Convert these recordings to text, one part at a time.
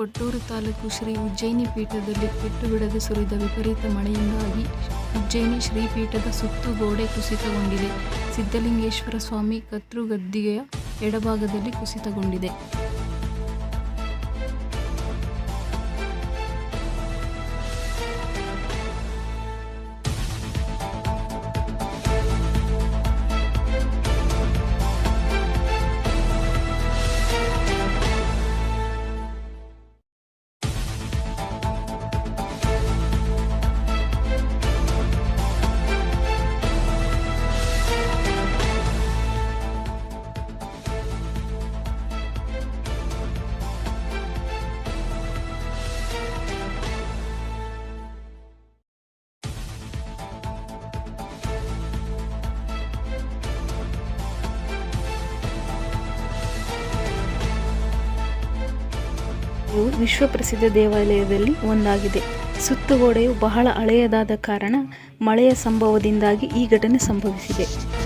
ಕೊಟ್ಟೂರು ತಾಲೂಕು ಶ್ರೀ ಉಜ್ಜಯಿನಿ ಪೀಠದಲ್ಲಿ ಪೆಟ್ಟು ಬಿಡದೆ ಸುರಿದ ವಿಪರೀತ ಮಳೆಯಿಂದಾಗಿ ಉಜ್ಜಯಿನಿ ಶ್ರೀಪೀಠದ ಸುತ್ತು ಗೋಡೆ ಕುಸಿತಗೊಂಡಿದೆ. ಸಿದ್ಧಲಿಂಗೇಶ್ವರ ಸ್ವಾಮಿ ಕತ್ರುಗದ್ದಿಗೆಯ ಎಡಭಾಗದಲ್ಲಿ ಕುಸಿತಗೊಂಡಿದೆ. ವಿಶ್ವ ಪ್ರಸಿದ್ಧ ದೇವಾಲಯದಲ್ಲಿ ಒಂದಾಗಿದೆ. ಸುತ್ತುಗೋಡೆಯು ಬಹಳ ಹಳೆಯದಾದ ಕಾರಣ ಮಳೆಯ ಸಂಭವದಿಂದಾಗಿ ಈ ಘಟನೆ ಸಂಭವಿಸಿದೆ.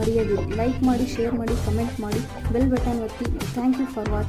ಮರೆಯದಿರಿ. ಲೈಕ್ ಮಾಡಿ ಶೇರ್ ಮಾಡಿ ಕಮೆಂಟ್ ಮಾಡಿ ಬೆಲ್ ಬಟನ್ ಒತ್ತಿ. Thank you for watching